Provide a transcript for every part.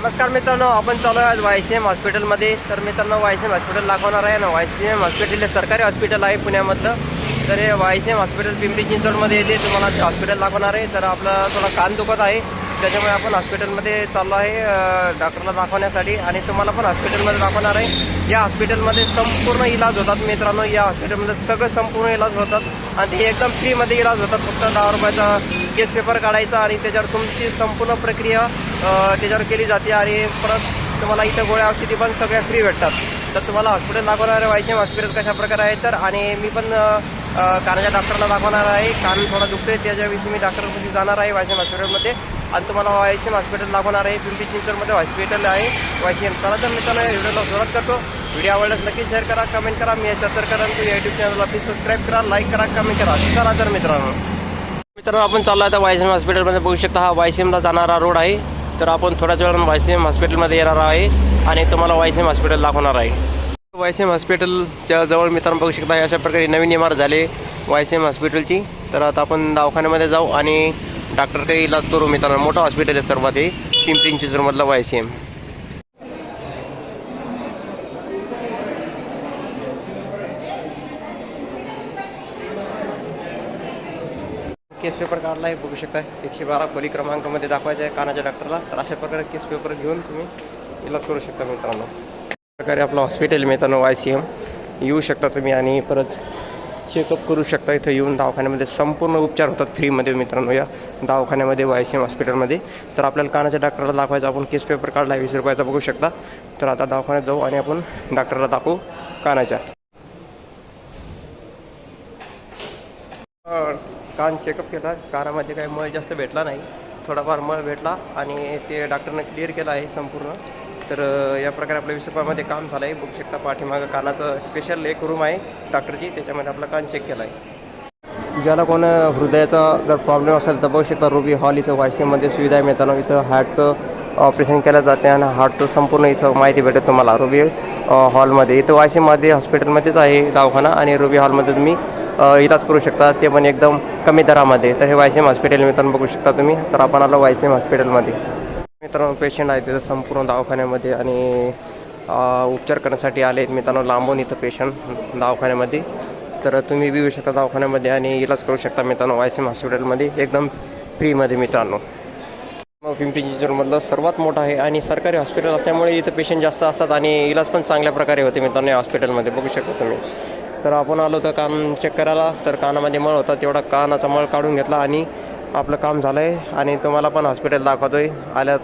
नमस्कार मित्रांनो आपण चालू आहे आज वाय सी एम हॉस्पिटलमध्ये तर मित्रांनो वाय सी एम हॉस्पिटल दाखवणार आहे ना? वाय सी एम हॉस्पिटल हे सरकारी हॉस्पिटल आहे पुण्यामधलं. तर हे Y C M hospital Pimpri चिंचवडमध्ये येते. तुम्हाला ते हॉस्पिटल दाखवणार आहे. तर आपलं थोडा कान दुखत आहे. त्याच्यामुळे आपण हॉस्पिटलमध्ये चाललो आहे डॉक्टरला दाखवण्यासाठी. आणि तुम्हाला पण हॉस्पिटलमध्ये दाखवणार आहे. या हॉस्पिटलमध्ये संपूर्ण इलाज होतात मित्रांनो. या हॉस्पिटलमध्ये सगळं संपूर्ण इलाज होतात. आणि ते एकदम फ्रीमध्ये इलाज होतात. फक्त दहा रुपयाचा केस पेपर काढायचा आणि त्याच्यावर तुमची संपूर्ण प्रक्रिया त्याच्यावर केली जाते. आणि परत तुम्हाला इथं गोळ्या औषधी पण सगळ्या फ्री भेटतात. तर तुम्हाला हॉस्पिटल दाखवणार व्हायचे हॉस्पिटल कशा प्रकारे आहे तर. आणि मी पण कानाच्या डॉक्टरला दाखवणार आहे. कान थोडा दुखतोय त्याच्याविषयी मी डॉक्टरपाशी जाणार आहे वायसीएम हॉस्पिटलमध्ये. आणि तुम्हाला वायसीएम हॉस्पिटल दाखवणार आहे. पिंपरी चिंचवडमध्ये हॉस्पिटल आहे. वायसीएम चला तर मित्रांनो या व्हिडिओला सुरुवात करतो. व्हिडिओ आवडल्यास नक्की शेअर करा कमेंट करा. मी याच्या तर करा. या युट्यूब चॅनलला प्लीज सबस्क्राईब करा लाईक करा कमेंट करा. चला तर मित्रांनो. मित्रांनो आपण चाललो आता वायसीएम हॉस्पिटलमध्ये. बघू शकता हा वायसीएमला जाणारा रोड आहे. तर आपण थोड्याच वेळानं वायसीएम हॉस्पिटलमध्ये येणार आहे आणि तुम्हाला वायसीएम हॉस्पिटल दाखवणार आहे. वायसीएम हॉस्पिटलच्या जवळ मित्रांनो बघू शकता अशा प्रकारे नवीन इमारत झाली वायसीएम हॉस्पिटलची. तर आता आपण दवाखान्यामध्ये जाऊ आणि डॉक्टर काही इलाज करू मित्रांनो मोठं हॉस्पिटल आहे सर्वात हे. पिंपरी चिंचवडमधलं एम केस पेपर काढला आहे बघू शकता एकशे बारा खोली क्रमांकामध्ये दाखवायचं आहे कानाच्या डॉक्टरला. तर अशा प्रकारे केस पेपर घेऊन तुम्ही इलाज करू शकता मित्रांनो. प्रकारे आपलं हॉस्पिटल मित्रांनो वाय सी एम येऊ शकता तुम्ही आणि परत चेकअप करू शकता. इथं येऊन दवाखान्यामध्ये संपूर्ण उपचार होतात फ्रीमध्ये मित्रांनो या दवाखान्यामध्ये वाय सी एम हॉस्पिटलमध्ये. तर आपल्याला कानाच्या डॉक्टरला दाखवायचं आपण केस पेपर काढला आहे वीस रुपयाचा बघू शकता. तर आता दवाखान्यात जाऊ आणि आपण डॉक्टरला दाखवू कानाच्या. कान चेकअप केला. कानामध्ये काही मळ जास्त भेटला नाही. थोडाफार मळ भेटला आणि ते डॉक्टरनं क्लिअर केलं आहे संपूर्ण. तर या प्रकारे आपल्या वीस रुपयामध्ये काम झालं आहे. बघू शकता पाठीमागं कानाचं स्पेशल एक रूम आहे डॉक्टरची त्याच्यामध्ये आपला कान चेक केला आहे ज्याला कोण हृदयाचा जर प्रॉब्लेम असेल तर बघू शकता रुबी हॉल इथं वायसीमध्ये सुविधा मिळताना इथं हार्टचं ऑपरेशन केलं जाते आणि हार्टचं संपूर्ण इथं माहिती भेटेल तुम्हाला. रुबी हॉलमध्ये. इथं वायसीमध्ये हॉस्पिटलमध्येच आहे दवाखाना आणि रुबी हॉलमध्ये तुम्ही इलाज करू शकता. ते पण एकदम कमी दरामध्ये. तर हे वायसीएम हॉस्पिटल मिळताना बघू शकता तुम्ही. तर आपण आलो वायसीएम हॉस्पिटलमध्ये मित्रांनो पेशंट आहे तिथं संपूर्ण दवाखान्यामध्ये आणि उपचार करण्यासाठी आले आहेत मित्रांनो लांबून इथं पेशंट दवाखान्यामध्ये. तर तुम्ही बी येऊ शकता दवाखान्यामध्ये आणि इलाज करू शकता मित्रांनो वायसीएम हॉस्पिटलमध्ये एकदम फ्रीमध्ये मित्रांनो. पिंपरी चिंचवडमधलं सर्वात मोठं आहे आणि सरकारी हॉस्पिटल असल्यामुळे इथं पेशंट जास्त असतात आणि इलाज पण चांगल्या प्रकारे होते मित्रांनो या हॉस्पिटलमध्ये. बघू शकता तुम्ही. तर आपण आलो तर कान चेक करायला तर कानामध्ये मळ होता तेवढा कानाचा मळ काढून घेतला आणि आपलं काम झालं आहे आणि तुम्हाला पण हॉस्पिटल दाखवतोय. आल्या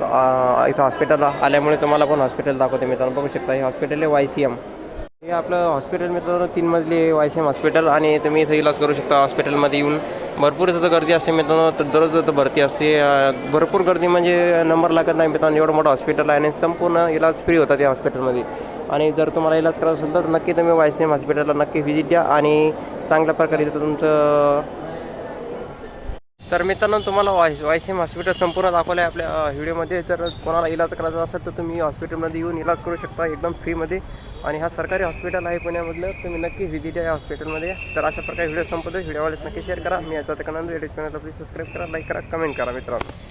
इथं हॉस्पिटलला आल्यामुळे तुम्हाला पण हॉस्पिटल दाखवतो मित्रांनो. बघू शकता हे हॉस्पिटल आहे वाय सी एम हे आपलं हॉस्पिटल मित्रांनो तीन मजली वाय सी एम हॉस्पिटल आणि तुम्ही इथं इलाज करू शकता हॉस्पिटलमध्ये येऊन. भरपूर इथं गर्दी असते मित्रांनो तर दररोज इथं भरती असते. भरपूर गर्दी म्हणजे नंबर लागत नाही मित्रांनो एवढं मोठं हॉस्पिटल आहे आणि संपूर्ण इलाज फ्री होता त्या हॉस्पिटलमध्ये आणि जर तुम्हाला इलाज करायचा असेल तर नक्की तुम्ही वाय सी एम हॉस्पिटलला नक्की व्हिजिट द्या आणि चांगल्या प्रकारे इथं तुमचं तर मित्रांनो तुम्हाला Y Y C M hospital संपूर्ण दाखवलं आहे आपल्या व्हिडिओमध्ये. जर कोणाला इलाज करायचा असेल तर तुम्ही हॉस्पिटलमध्ये येऊन इलाज करू शकता एकदम फ्रीमध्ये. आणि हा सरकारी हॉस्पिटल आहे पुण्यामधलं तुम्ही नक्की व्हिजिट द्या या हॉस्पिटलमध्ये तर अशा प्रकारे व्हिडिओ संपतो व्हिडिओवालेच नक्की शेअर करा. मी याचा तर करा चॅनलला प्लीज सबस्क्राईब करा लाईक करा कमेंट करा मित्रांनो.